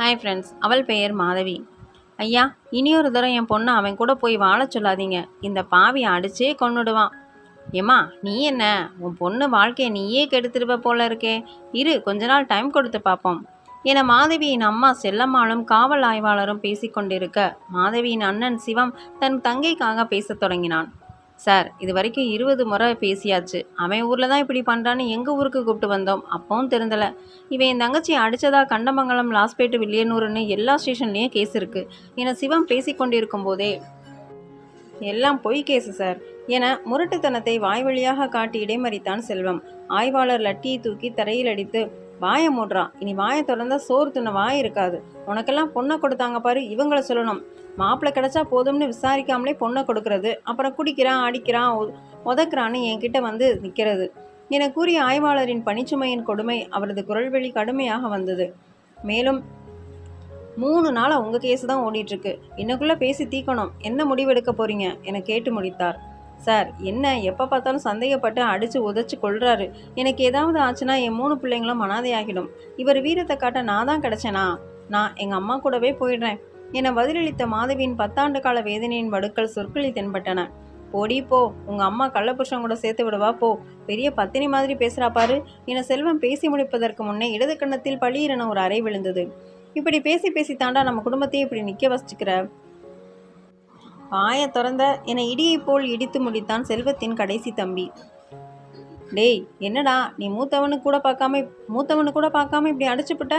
Hi friends அவள் பெயர் மாதவி. ஐயா இனியொரு தரம் என் பொண்ணை அவன் கூட போய் வாழச் சொல்லாதீங்க. இந்த பாவியை அடிச்சே கொண்டுடுவான் ஏம்மா நீ என்ன? உன் பொண்ணு வாழ்க்கையை நீயே கெடுத்துருவ போல இருக்கே. இரு கொஞ்ச நாள் டைம் கொடுத்து பார்ப்போம் என மாதவியின் அம்மா செல்லம்மாளும் காவல் ஆய்வாளரும் பேசிக்கொண்டிருக்க மாதவியின் அண்ணன் சிவம் தன் தங்கைக்காக பேசத் தொடங்கினான். சார் இது வரைக்கும் இருபது முறை பேசியாச்சு. அவன் ஊரில் தான் இப்படி பண்ணுறான்னு எங்கள் ஊருக்கு கூப்பிட்டு வந்தோம்? அப்பவும் திருந்தலை. இவன் என் தங்கச்சி அடித்ததா கண்டமங்கலம் லாஸ்பேட்டு வில்லியனூர்னு எல்லா ஸ்டேஷன்லேயும் கேஸ் இருக்குது என சிவம் பேசிக்கொண்டிருக்கும் போதே எல்லாம் பொய் கேஸு சார் என முரட்டுத்தனத்தை வாய்வழியாக காட்டி இடைமறித்தான் செல்வம். ஆய்வாளர் லட்டியை தூக்கி தரையில் அடித்து வாயை மூடுறான் இனி வாயை திறந்தா சோறு தின்ன வாய் இருக்காது. உனக்கெல்லாம் பொண்ணை கொடுத்தாங்க பாரு இவங்களை சொல்லணும். மாப்பிள்ளை கிடைச்சா போதும்னு விசாரிக்காமலே பொண்ணை கொடுக்கறது. அப்புறம் குடிக்கிறான் அடிக்கிறான் உதக்குறான்னு என்கிட்ட வந்து நிற்கிறது என கூறிய ஆய்வாளரின் பணிச்சுமையின் கொடுமை அவரது குரல்வெளி கடுமையாக வந்தது. மேலும் மூணு நாளாக உங்கள் கேஸ் தான் ஓடிட்டுருக்கு இன்னக்குள்ளே பேசி தீக்கணும். என்ன முடிவெடுக்க போகிறீங்க என கேட்டு முடித்தார். சார் என்ன எப்போ பார்த்தாலும் சந்தேகப்பட்டு அடித்து உதச்சி கொள்கிறாரு எனக்கு ஏதாவது ஆச்சுன்னா என் மூணு பிள்ளைங்களும் மனாதையாகிடும். இவர் வீரத்தை காட்ட நான் தான் கிடைச்சேனா? நான் எங்கள் அம்மா கூடவே போயிடுறேன். என பதிலளித்த மாதவியின் பத்தாண்டு கால வேதனையின் வடுக்கள் சொற்களில் தென்பட்டன. போடி போ. உங்கள் அம்மா கள்ளபுருஷன் கூட சேர்த்து விடுவா போ. பெரிய பத்தினி மாதிரி பேசுகிறா பாரு. என செல்வம் பேசி முடிப்பதற்கு முன்னே இடது கன்னத்தில் பளீரென ஒரு அறை விழுந்தது. இப்படி பேசி பேசி தாண்டா நம்ம குடும்பத்தையே இப்படி நிற்க வச்சுக்கிற? வாயை திறந்த என்னை இடியை போல் இடித்து முடித்தான் செல்வத்தின் கடைசி தம்பி. டேய் என்னடா நீ மூத்தவனுக்கு கூட பார்க்காம மூத்தவனு கூட பார்க்காம இப்படி அடிச்சுப்புட்ட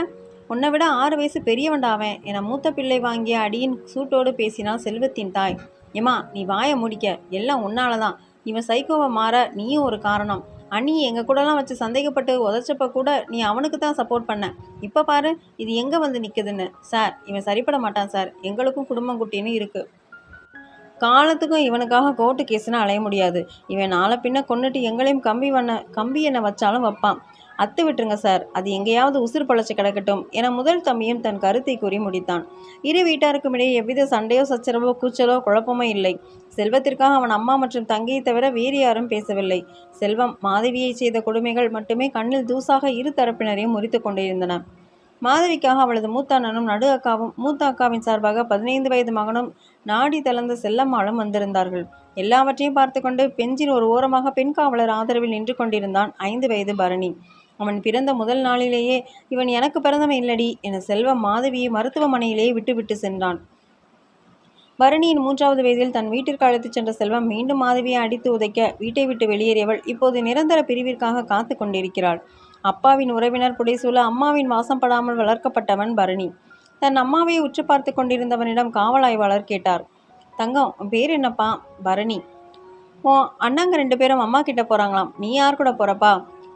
உன்னை விட ஆறு வயசு பெரியவன்டாவன் என மூத்த பிள்ளை வாங்கிய அடியின் சூட்டோடு பேசினாள் செல்வத்தின் தாய். ஏம்மா நீ வாயை முடிக்க. எல்லாம் உன்னால தான் இவன் சைக்கோவை மாற நீயும் ஒரு காரணம். அண்ணி எங்கள் கூடலாம் வச்சு சந்தேகப்பட்டு உதச்சப்ப கூட நீ அவனுக்கு தான் சப்போர்ட் பண்ண. இப்போ பாரு இது எங்கே வந்து நிற்குதுன்னு சார் இவன் சரிப்பட மாட்டான் சார். எங்களுக்கும் குடும்பம் குட்டின்னு இருக்குது காலத்துக்கும் இவனுக்காக கோர்ட்டு கேஸ்னு அலைய முடியாது. இவன் நாளை பின்ன கொன்னுட்டு எங்களையும் கம்பி வண்ண கம்பி என்ன வச்சாலும் வைப்பான். அத்து விட்டுருங்க சார் அது எங்கேயாவது உசுறு பழச்சு கிடக்கட்டும் என முதல் தம்பியும் தன் கருத்தை கூறி முடித்தான். இரு வீட்டாருக்கும் இடையே எவ்வித சண்டையோ சச்சரவோ கூச்சலோ குழப்பமோ இல்லை. செல்வத்திற்காக அவன் அம்மா மற்றும் தங்கையை தவிர வேறு யாரும் பேசவில்லை. செல்வம் மாதவியை செய்த கொடுமைகள் மட்டுமே கண்ணில் தூசாக இரு தரப்பினரையும் முறித்து கொண்டிருந்தன மாதவிக்காக அவளது மூத்த அண்ணனும் நடு அக்காவும் மூத்த அக்காவின் சார்பாக பதினைந்து வயது மகனும் நாடி தளர்ந்த செல்லம்மாளும் வந்திருந்தார்கள். எல்லாவற்றையும் பார்த்து கொண்டு பெஞ்சின் ஒரு ஓரமாக பெண் காவலர் ஆதரவில் நின்று கொண்டிருந்தான் ஐந்து வயது பரணி. அவன் பிறந்த முதல் நாளிலேயே இவன் எனக்கு பிறந்தவன் இல்லடி என செல்வம் மாதவியை மருத்துவமனையிலேயே விட்டுவிட்டு சென்றான். பரணியின் மூன்றாவது வயதில் தன் வீட்டிற்கு அழைத்துச் சென்ற செல்வம் மீண்டும் மாதவியை அடித்து உதைக்க வீட்டை விட்டு வெளியேறியவள் இப்போது நிரந்தர பிரிவிற்காக காத்து கொண்டிருக்கிறாள். அப்பாவின் உறவினர் புடைசூழ அம்மாவின் வாசம் படாமல் வளர்க்கப்பட்டவன் பரணி. தன் அம்மாவை உற்று பார்த்து கொண்டிருந்தவனிடம் காவல் ஆய்வாளர் கேட்டார். தங்கம் பேர் என்னப்பா? பரணி. ஓ அண்ணாங்க ரெண்டு பேரும் அம்மா கிட்ட போகிறாங்களாம் நீ யார் கூட போகிறப்பா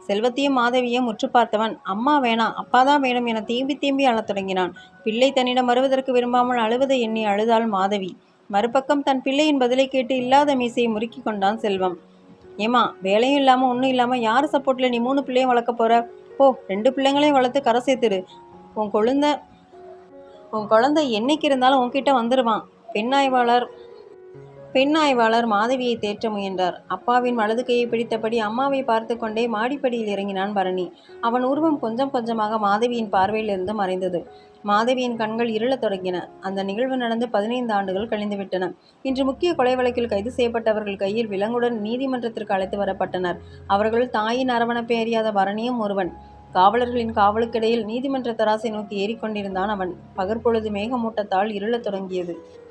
செல்வத்தையும் மாதவியும் உற்று பார்த்தவன் அம்மா வேணாம் அப்பா தான் வேணும் என தீம்பி தீம்பி அழத் தொடங்கினான். பிள்ளை தன்னிடம் வருவதற்கு விரும்பாமல் அழுவதை எண்ணி அழுதாள் மாதவி. மறுபக்கம் தன் பிள்ளையின் பதிலை கேட்டு இல்லாத மீசையை முறுக்கி கொண்டான் செல்வம். ஏமா வேலையும் இல்லாமல் ஒன்றும் இல்லாமல் யார் சப்போர்ட்டில் நீ மூணு பிள்ளையும் வளர்க்க போகிற போ ரெண்டு பிள்ளைங்களையும் வளர்த்து கரை சேர்த்துரு. உன் கொழுந்த உன் குழந்தை என்னைக்கு இருந்தாலும் உன்கிட்ட வந்துடுவான் பெண்ணாய்வாளர் பெண் ஆய்வாளர் மாதவியை தேற்ற முயன்றார். அப்பாவின் வலது கையை பிடித்தபடி அம்மாவை பார்த்து கொண்டே மாடிப்படியில் இறங்கினான் பரணி. அவன் உருவம் கொஞ்சம் கொஞ்சமாக மாதவியின் பார்வையிலிருந்து மறைந்தது. மாதவியின் கண்கள் இருளத் தொடங்கின. அந்த நிகழ்வு நடந்து பதினைந்து ஆண்டுகள் கழிந்துவிட்டன. இன்று முக்கிய கொலை வழக்கில் கைது செய்யப்பட்டவர்கள் கையில் விலங்குடன் நீதிமன்றத்திற்கு அழைத்து வரப்பட்டனர். அவர்கள் தாயின் அரவணைப்பை அறியாத பரணியும் ஒருவன். காவலர்களின் காவலுக்கிடையில் நீதிமன்ற தராசை நோக்கி ஏறிக்கொண்டிருந்தான் அவன். பகற்பொழுது மேகமூட்டத்தால் இருளத் தொடங்கியது.